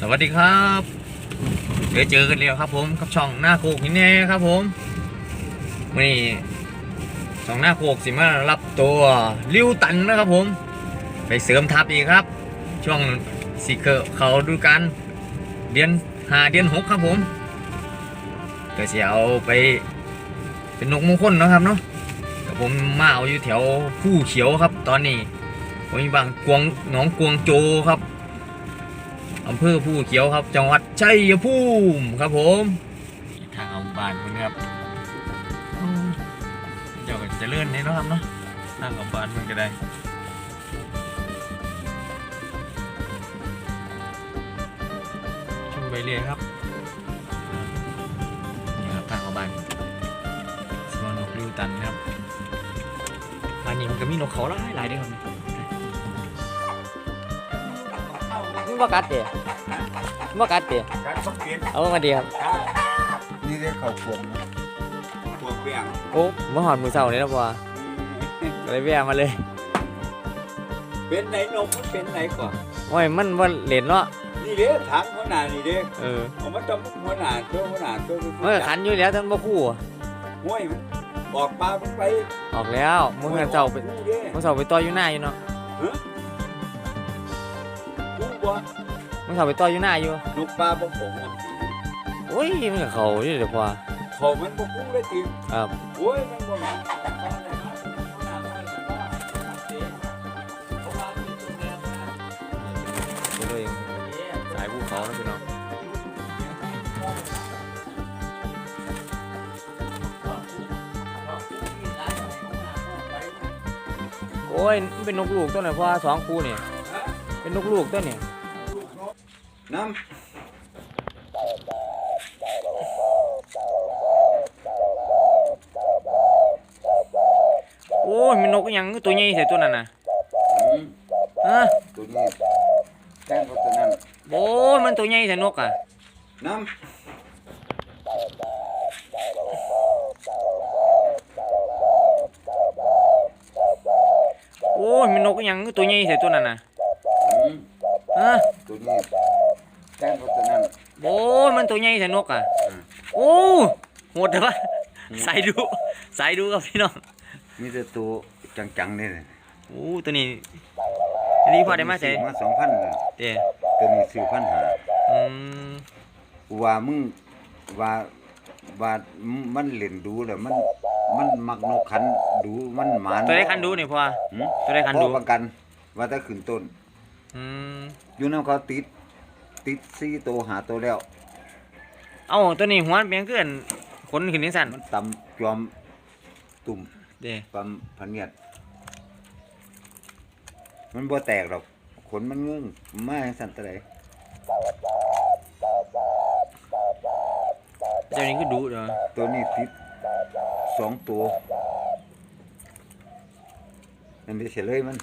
สวัสดีครับเจอเจอกันแล้วครับผมกับช่องหน้าโคกนี่แน่ครับผมนนี้ช่องหน้าโคกสิมารับตัวริวตันนะครับผม ไปเสริมทัพอีกครับ ช่วงสิเคอเขาดูกันเดือนหาเดือนหกครับผมก็เสียเอาไปเป็นนกมงคลนะครับเนาะกับผมมาเอาอยู่แถวผู้เขียวครับ ตอนนี้ผมอยู่บางกวงหนองกวงโจครับ อำเภอผู้เขียวครับ จังหวัดชัยภูมิครับผมทางเอาบ้านคนครับอืมเจ้าก็เจะเลื่อนนี่เนาะครับเนาะทางเอาบ้านมันก็ได้ชมไปเรื่อยครับนี่ครับทางเอาบ้านสมอนกริวตันครับบ้านนี้มันก็มีนกเขาหลายหลายๆเด้วยครับ บ่กัดเด้บ่กัดเด้การต้องเปลี่ยนเอามาดีครับนี่เรียกเขาควงนะควงเปลี่ยนโอ้มาหอดมือเสาเลยนะพ่อก็เลยแวะมาเลย เป็นไหนนมมันเป็นไหนก่อนโอ้ยมันบ่เล่นเนาะนี่เด้ถามหัวหน้านี่เด้เออเอามาจำหัวหน้าตัวหัวหน้าตัวมันก็ขันอยู่แล้วท่านบ่คู่อะห้วยมันบอกปลามันไป ออกแล้วมึงกันเจ้าไปคู่เด้มึงเสาไปต่ออยู่หน้าอยู่เนาะ คู่บ่มึงเสาไปต่ออยู่หน้าอยู่ลูกปลาบ่ผมอะโอ้ยมันก็เขาอยู่เดี๋ยวพ่อเขามันบ่คู่เลยจริงครับโอ้ยมันบ่มาไปเลยสายภูเขานะพี่น้องโอ้ยมันเป็นนกลูกตัวไหนพ่อสองคู่นี่เป็นนกลูกตัวนี่ น้โอ้ยมันนกอิหยังตัวใหญ่ใส่ตัวนั้นน่ะำฮะตัวนี้แจ้งเขาตัวนั้นโอ้ยมันตัวใหญ่ใส่นกอะน้โอ้ยมันนกอิหยังตัวใหญ่ใส่ตัวนั้นน่ะำฮะตัวนี้แจ้งเขาตัวนั้น โอ้ยมันตัวใหญ่ใส่นกอะโอ้โหดแต่ว่าใส่ดูใส่ดูครับพี่น้องมีแต่ตัวจังๆนี่เลยโอ้ตัวนี้อันนี้พอได้มาใส่มาสองพันเลยเด้ตัวนี้สี่พันหาอืมว่ามึงว่าว่ามันเล่นดูแล้วมันมันมักนกขันดูมันหมานตัวได้คันดูนี่พ่อหืมตัวได้คันดูพ่อประกัน ว่าถ้าขึ้นต้นอืมอยู่น้ำเขาติด ติดสี่ตัวหาตัวแล้ว เอ้าตัวนี้หัวมันเป็นเกินขนขึ้นนิสันมันตำจอมตุ่มเด้ตำพันเนียดมันบ่แตกหรอก ขนมันเงื่องมาให้สั่นตะไดเจ้านี้ก็ดุเด้อตัวนี้ติดสองตัวนั่นไปเฉลยมัน